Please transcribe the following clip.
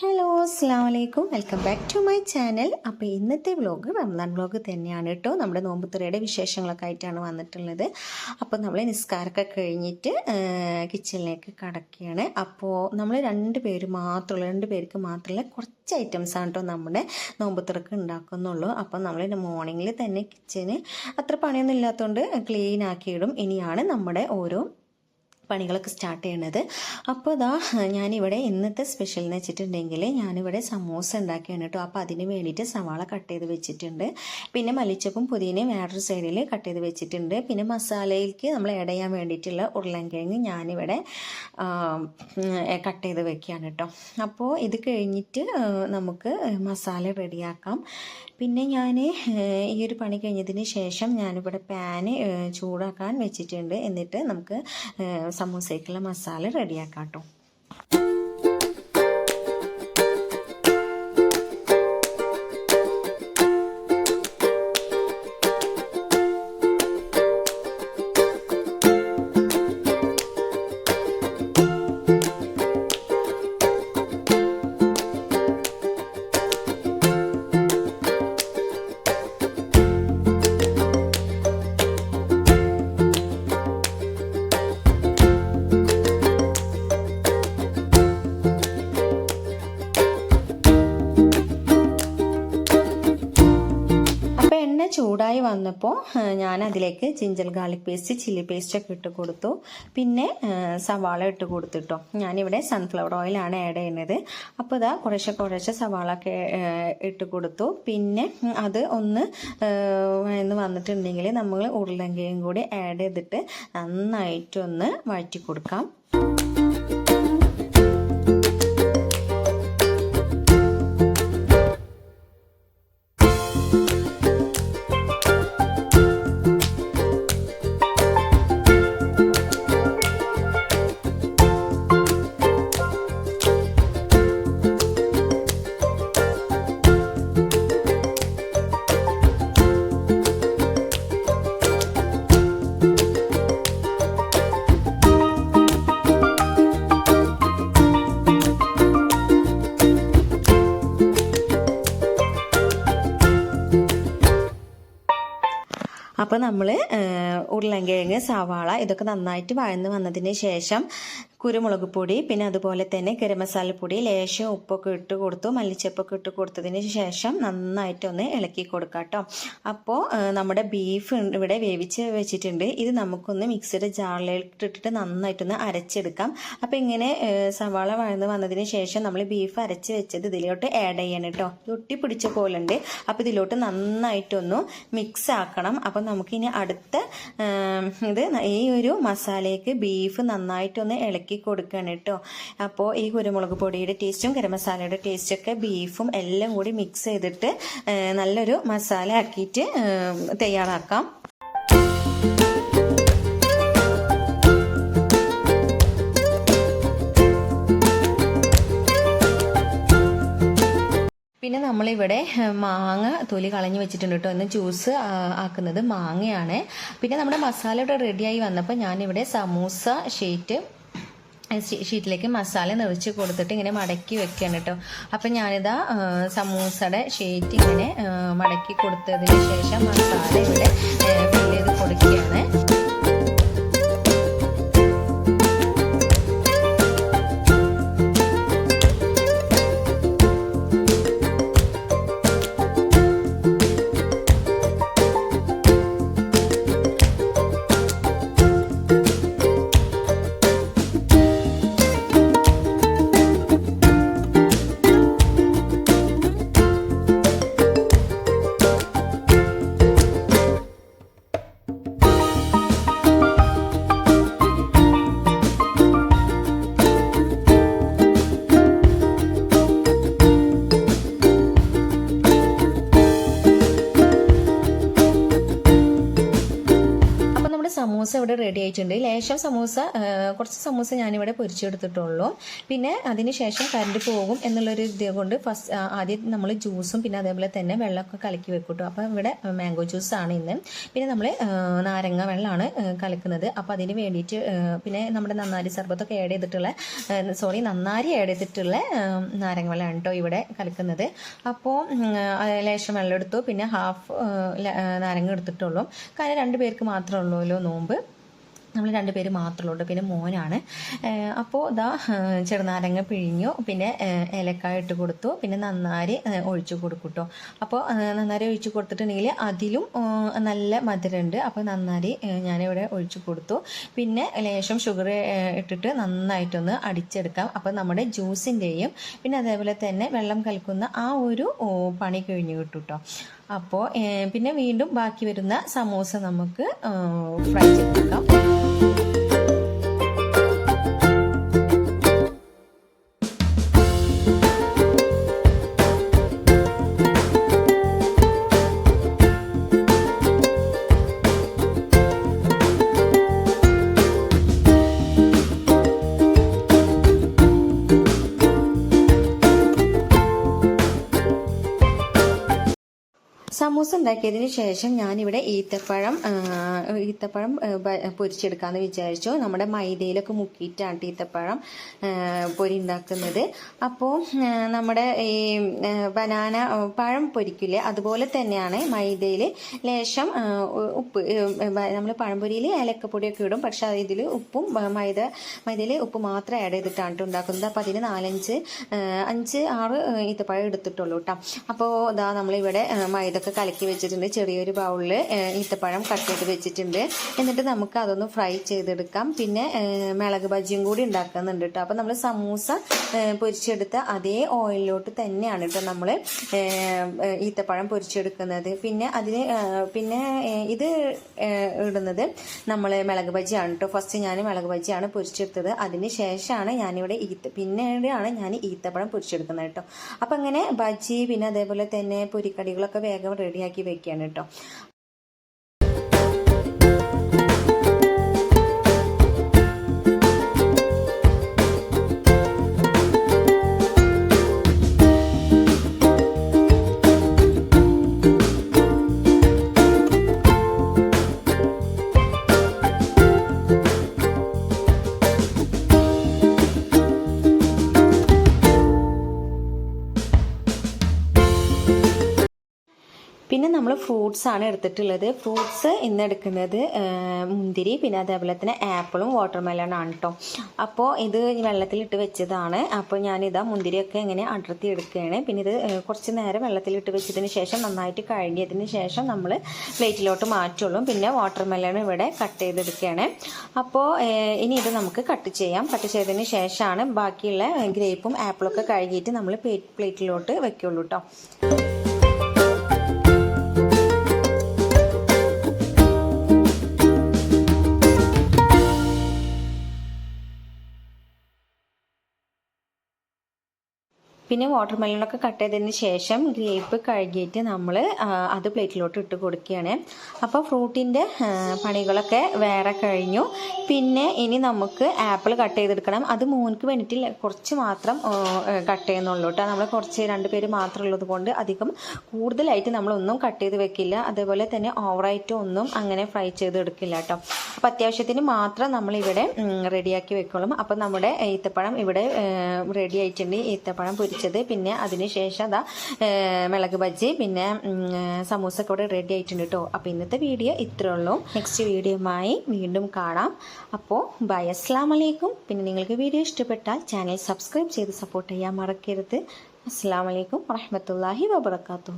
Hello അസ്സാം വലൈക്കും welcome back to my channel അപ്പോൾ ഇന്നത്തെ വ്ലോഗ് റംസാൻ വ്ലോഗ് തന്നെയാണ് കേട്ടോ നമ്മുടെ നോമ്പുത്തുറയുടെ വിശേഷങ്ങളൊക്കെ ആയിട്ടാണ് വന്നിട്ടുള്ളത്. അപ്പോൾ നമ്മൾ നിസ്കാരമൊക്കെ കഴിഞ്ഞിട്ട് കിച്ചണിലേക്ക് കടക്കുകയാണ്. അപ്പോൾ നമ്മൾ രണ്ട് പേര് മാത്രമുള്ള രണ്ട് പേർക്ക് മാത്രമല്ല കുറച്ച് ഐറ്റംസാണ് കേട്ടോ നമ്മുടെ നോമ്പുത്തുറക്ക് ഉണ്ടാക്കുന്നുള്ളൂ. അപ്പോൾ നമ്മൾ മോർണിംഗിൽ തന്നെ കിച്ചന് അത്ര പണിയൊന്നും ഇല്ലാത്തതുകൊണ്ട് ക്ലീൻ ആക്കിയിടും. ഇനിയാണ് നമ്മുടെ ഓരോ പണികളൊക്കെ സ്റ്റാർട്ട് ചെയ്യണത്. അപ്പോൾ ഇതാ ഞാനിവിടെ ഇന്നത്തെ സ്പെഷ്യൽ എന്ന് വെച്ചിട്ടുണ്ടെങ്കിൽ ഞാനിവിടെ സമോസ ഉണ്ടാക്കിയാണ് കേട്ടോ. അപ്പോൾ അതിന് വേണ്ടിയിട്ട് സവാള കട്ട് ചെയ്ത് വെച്ചിട്ടുണ്ട്. പിന്നെ മല്ലിച്ചപ്പും പുതിനയും വേറൊരു സൈഡിൽ കട്ട് ചെയ്ത് വെച്ചിട്ടുണ്ട്. പിന്നെ മസാലയിലേക്ക് നമ്മൾ ആഡ് ചെയ്യാൻ വേണ്ടിയിട്ടുള്ള ഉരുളൻകിഴങ്ങ് ഞാനിവിടെ കട്ട് ചെയ്ത് വെക്കുകയാണ് കേട്ടോ. അപ്പോൾ ഇത് കഴിഞ്ഞിട്ട് നമുക്ക് മസാല റെഡിയാക്കാം പിന്നെ ഞാൻ ഈ ഒരു പണി കഴിഞ്ഞതിന് ശേഷം ഞാനിവിടെ പാന് ചൂടാക്കാൻ വെച്ചിട്ടുണ്ട്. എന്നിട്ട് നമുക്ക് സമൂസയ്ക്കുള്ള മസാല റെഡിയാക്കാം കേട്ടോ വന്നപ്പോൾ ഞാൻ അതിലേക്ക് ginger garlic paste chilli paste ഒക്കെ ഇട്ട് കൊടുത്തു. പിന്നെ സവാള ഇട്ട് കൊടുത്തിട്ടോ. ഞാനിവിടെ സൺഫ്ലവർ ഓയിലാണ് ആഡ് ചെയ്യുന്നത്. അപ്പോൾ ഇതാ കുറേശ്ശെ കുറേശ്ശെ സവാള ഒക്കെ ഇട്ട് കൊടുത്തു. പിന്നെ അത് ഒന്ന് എന്ന് വന്നിട്ടുണ്ടെങ്കിൽ നമ്മൾ ഉരുളങ്കയും കൂടി ആഡ് ചെയ്തിട്ട് നന്നായിട്ടൊന്ന് വഴറ്റി കൊടുക്കാം. അപ്പോൾ നമ്മൾ ഉരുളൻകിഴങ്ങ് സവാള ഇതൊക്കെ നന്നായിട്ട് വഴന്ന് വന്നതിന് ശേഷം കുരുമുളക് പൊടി പിന്നെ അതുപോലെ തന്നെ ഗരം മസാലപ്പൊടി ലേശം ഉപ്പൊക്കെ ഇട്ട് കൊടുത്തു മല്ലിച്ചപ്പൊക്കെ ഇട്ട് കൊടുത്തതിന് ശേഷം നന്നായിട്ടൊന്ന് ഇളക്കി കൊടുക്കാം കേട്ടോ. അപ്പോൾ നമ്മുടെ ബീഫ് ഇവിടെ വേവിച്ച് വെച്ചിട്ടുണ്ട്. ഇത് നമുക്കൊന്ന് മിക്സിയുടെ ജാറിലിട്ടിട്ട് നന്നായിട്ടൊന്ന് അരച്ചെടുക്കാം. അപ്പോൾ ഇങ്ങനെ സവാള വഴന്ന് വന്നതിന് ശേഷം നമ്മൾ ബീഫ് അരച്ച് വെച്ചത് ഇതിലോട്ട് ആഡ് ചെയ്യണം കേട്ടോ. ഒട്ടി പിടിച്ച പോലുണ്ട്. അപ്പോൾ ഇതിലോട്ട് നന്നായിട്ടൊന്ന് മിക്സ് ആക്കണം. അപ്പം നമുക്കിനി അടുത്ത ഇത് ഈ ഒരു മസാലയ്ക്ക് ബീഫ് നന്നായിട്ടൊന്ന് ഇളക്കി ഇളക്കി കൊടുക്കണം കേട്ടോ. അപ്പോൾ ഈ കുരുമുളക് പൊടിയുടെ ടേസ്റ്റും ഗരം മസാലയുടെ ടേസ്റ്റൊക്കെ ബീഫും എല്ലാം കൂടി മിക്സ് ചെയ്തിട്ട് നല്ലൊരു മസാല ആക്കിയിട്ട് തയ്യാറാക്കാം. പിന്നെ നമ്മളിവിടെ മാങ്ങ തൊലി കളഞ്ഞു വെച്ചിട്ടുണ്ട് കേട്ടോ. ഇന്ന് ജ്യൂസ് ആക്കുന്നത് മാങ്ങയാണ്. പിന്നെ നമ്മുടെ മസാല ഇവിടെ റെഡിയായി വന്നപ്പോൾ ഞാനിവിടെ സമൂസ ഷീറ്റ് ഷീറ്റിലേക്ക് മസാല നിറച്ച് കൊടുത്തിട്ട് ഇങ്ങനെ മടക്കി വെക്കുകയാണ് കേട്ടോ. അപ്പം ഞാനിതാ സമൂസയുടെ ഷീറ്റ് ഇങ്ങനെ മടക്കി കൊടുത്തതിന് ശേഷം മസാല ഇവിടെ ഫില്ല് ചെയ്ത് കൊടുക്കുകയാണ്. സമൂസ ഇവിടെ റെഡി ആയിട്ടുണ്ട്. ലേശം സമൂസ കുറച്ച് സമൂസ ഞാനിവിടെ പൊരിച്ചെടുത്തിട്ടുള്ളൂ. പിന്നെ അതിന് ശേഷം കറണ്ട് പോകും എന്നുള്ളൊരു ഇത് കൊണ്ട് ഫസ്റ്റ് ആദ്യം നമ്മൾ ജ്യൂസും പിന്നെ അതേപോലെ തന്നെ വെള്ളമൊക്കെ കലക്കി വെക്കൂട്ടോ. അപ്പോൾ ഇവിടെ മാംഗോ ജ്യൂസാണ് ഇന്ന്. പിന്നെ നമ്മൾ നാരങ്ങ വെള്ളമാണ് കലക്കുന്നത്. അപ്പോൾ അതിന് വേണ്ടിയിട്ട് പിന്നെ നമ്മുടെ നന്നാരി സർബത്തൊക്കെ ആഡ് ചെയ്തിട്ടുള്ള സോറി നന്നാരി ആഡ് ചെയ്തിട്ടുള്ള നാരങ്ങ വെള്ളമാണ് കേട്ടോ ഇവിടെ കലക്കുന്നത്. അപ്പോൾ ലേശം വെള്ളം എടുത്തു. പിന്നെ ഹാഫ് നാരങ്ങ എടുത്തിട്ടുള്ളൂ. കാരണം രണ്ട് പേർക്ക് മാത്രമേ ഉള്ളൂല്ലോ നോമ്പ്. നമ്മൾ രണ്ടുപേര് മാത്രമേ ഉള്ളൂ പിന്നെ മോനാണ്. അപ്പോൾ ഇതാ ചെറുനാരങ്ങ പിഴിഞ്ഞു. പിന്നെ ഏലക്കായ ഇട്ട് കൊടുത്തു. പിന്നെ നന്നാരി ഒഴിച്ചു കൊടുക്കും കേട്ടോ അപ്പോൾ നന്നാരി ഒഴിച്ചു കൊടുത്തിട്ടുണ്ടെങ്കിൽ അതിലും നല്ല മധുരമുണ്ട്. അപ്പോൾ നന്നാരി ഞാനിവിടെ ഒഴിച്ചു കൊടുത്തു. പിന്നെ ലേശം ഷുഗർ ഇട്ടിട്ട് നന്നായിട്ടൊന്ന് അടിച്ചെടുക്കാം. അപ്പോൾ നമ്മുടെ ജ്യൂസിന്റെയും പിന്നെ അതേപോലെ തന്നെ വെള്ളം കലക്കുന്ന ആ ഒരു പണി കഴിഞ്ഞു കിട്ടും കേട്ടോ അപ്പോൾ പിന്നെ വീണ്ടും ബാക്കി വരുന്ന സമോസ നമുക്ക് ഫ്രൈ ചെയ്തെടുക്കാം. സമൂസ ഉണ്ടാക്കിയതിന് ശേഷം ഞാനിവിടെ ഈത്തപ്പഴം ഈത്തപ്പഴം പൊരിച്ചെടുക്കാമെന്ന് വിചാരിച്ചു. നമ്മുടെ മൈദയിലൊക്കെ മുക്കിയിട്ടാണ് ഈത്തപ്പഴം പൊരി ഉണ്ടാക്കുന്നത്. അപ്പോൾ നമ്മുടെ ഈ ബനാന പഴം പൊരിക്കില്ലേ അതുപോലെ തന്നെയാണ് മൈദയിൽ ലേശം ഉപ്പ് നമ്മൾ പഴംപൊരിയിൽ ഏലക്കപ്പൊടിയൊക്കെ ഇടും. പക്ഷെ ഇതിൽ ഉപ്പും മൈദ മൈദയിൽ ഉപ്പ് മാത്രം ആഡ് ചെയ്തിട്ടാണ് ഉണ്ടാക്കുന്നത്. അപ്പോൾ അതിന് നാലഞ്ച് അഞ്ച് ആറ് ഈത്തപ്പഴം എടുത്തിട്ടുള്ളൂ കേട്ടോ അപ്പോൾ ഇതാ നമ്മളിവിടെ മൈദ കലക്കി വെച്ചിട്ടുണ്ട്. ചെറിയൊരു ബൗളിൽ ഈത്തപ്പഴം കട്ട് ചെയ്ത് വെച്ചിട്ടുണ്ട്. എന്നിട്ട് നമുക്ക് അതൊന്ന് ഫ്രൈ ചെയ്തെടുക്കാം. പിന്നെ മിളക് ബജിയും കൂടി ഉണ്ടാക്കുന്നുണ്ട് കേട്ടോ അപ്പോൾ നമ്മൾ സമൂസ പൊരിച്ചെടുത്ത അതേ ഓയിലിലോട്ട് തന്നെയാണ് കേട്ടോ നമ്മൾ ഈത്തപ്പഴം പൊരിച്ചെടുക്കുന്നത്. പിന്നെ അതിന് പിന്നെ ഇത് ഇടുന്നത് നമ്മൾ മിളക് ബജിയാണ് കേട്ടോ ഫസ്റ്റ് ഞാൻ മിളക് ബജിയാണ് പൊരിച്ചെടുത്തത്. അതിന് ശേഷമാണ് ഞാനിവിടെ ഈത്ത പിന്നീടാണ് ഞാൻ ഈത്തപ്പഴം പൊരിച്ചെടുക്കുന്നത് കേട്ടോ അപ്പം അങ്ങനെ ബജി പിന്നെ അതേപോലെ തന്നെ പൊരിക്കടികളൊക്കെ വേഗം റെഡിയാക്കി വെക്കുകയാണ് കേട്ടോ. പിന്നെ നമ്മൾ ഫ്രൂട്ട്സ് ആണ് എടുത്തിട്ടുള്ളത്. ഫ്രൂട്ട്സ് ഇന്ന് എടുക്കുന്നത് മുന്തിരി പിന്നെ അതേപോലെ തന്നെ ആപ്പിളും വാട്ടർമെലൺ ആണ് കേട്ടോ അപ്പോൾ ഇത് വെള്ളത്തിലിട്ട് വെച്ചതാണ്. അപ്പോൾ ഞാനിതാ മുന്തിരിയൊക്കെ ഇങ്ങനെ അടർത്തി എടുക്കുകയാണ്. പിന്നെ ഇത് കുറച്ച് നേരം വെള്ളത്തിലിട്ട് വെച്ചതിന് ശേഷം നന്നായിട്ട് കഴുകിയതിന് ശേഷം നമ്മൾ പ്ലേറ്റിലോട്ട് മാറ്റുള്ളൂ. പിന്നെ വാട്ടർമെലൺ ഇവിടെ കട്ട് ചെയ്തെടുക്കുകയാണ്. അപ്പോൾ ഇനി ഇത് നമുക്ക് കട്ട് ചെയ്യാം. കട്ട് ചെയ്തതിന് ശേഷമാണ് ബാക്കിയുള്ള ഗ്രേപ്പും ആപ്പിളൊക്കെ കഴുകിയിട്ട് നമ്മൾ പ്ലേറ്റിലോട്ട് വെക്കുള്ളൂ കേട്ടോ പിന്നെ വാട്ടർ മെലണൊക്കെ കട്ട് ചെയ്തതിന് ശേഷം ഗ്രേപ്പ് കഴുകിയിട്ട് നമ്മൾ അത് പ്ലേറ്റിലോട്ട് ഇട്ട് കൊടുക്കുകയാണ്. അപ്പോൾ ഫ്രൂട്ടിന്റെ പണികളൊക്കെ വേറെ കഴിഞ്ഞു. പിന്നെ ഇനി നമുക്ക് ആപ്പിൾ കട്ട് ചെയ്തെടുക്കണം. അത് മൂന്നിക്ക് വേണ്ടിയിട്ട് കുറച്ച് മാത്രം കട്ട് ചെയ്യുന്നുള്ളൂ കേട്ടോ നമ്മൾ കുറച്ച് രണ്ട് പേര് മാത്രം ഉള്ളത് കൊണ്ട് അധികം കൂടുതലായിട്ട് നമ്മളൊന്നും കട്ട് ചെയ്ത് വെക്കില്ല. അതേപോലെ തന്നെ ഓവറായിട്ട് ഒന്നും അങ്ങനെ ഫ്രൈ ചെയ്ത് എടുക്കില്ല കേട്ടോ അപ്പോൾ അത്യാവശ്യത്തിന് മാത്രം നമ്മളിവിടെ റെഡിയാക്കി വെക്കോളും അപ്പോൾ നമ്മുടെ ഈത്തപ്പഴം ഇവിടെ റെഡി ആയിട്ടുണ്ട്. ഈത്തപ്പഴം പൊരിച്ചത് പിന്നെ അതിന് ശേഷം അതാ മിളക് ബജ്ജി പിന്നെ സമൂസ ഒക്കെ ഇവിടെ റെഡി ആയിട്ടുണ്ട് കേട്ടോ അപ്പോൾ ഇന്നത്തെ വീഡിയോ ഇത്രേ ഉള്ളൂ. നെക്സ്റ്റ് വീഡിയോയുമായി വീണ്ടും കാണാം. അപ്പോൾ ബൈ അസ്സാം വലൈക്കും പിന്നെ നിങ്ങൾക്ക് വീഡിയോ ഇഷ്ടപ്പെട്ടാൽ ചാനൽ സബ്സ്ക്രൈബ് ചെയ്ത് സപ്പോർട്ട് ചെയ്യാൻ മറക്കരുത്. അസ്സാം വലൈക്കും വറഹമത്തല്ലാഹി വബർക്കാത്തു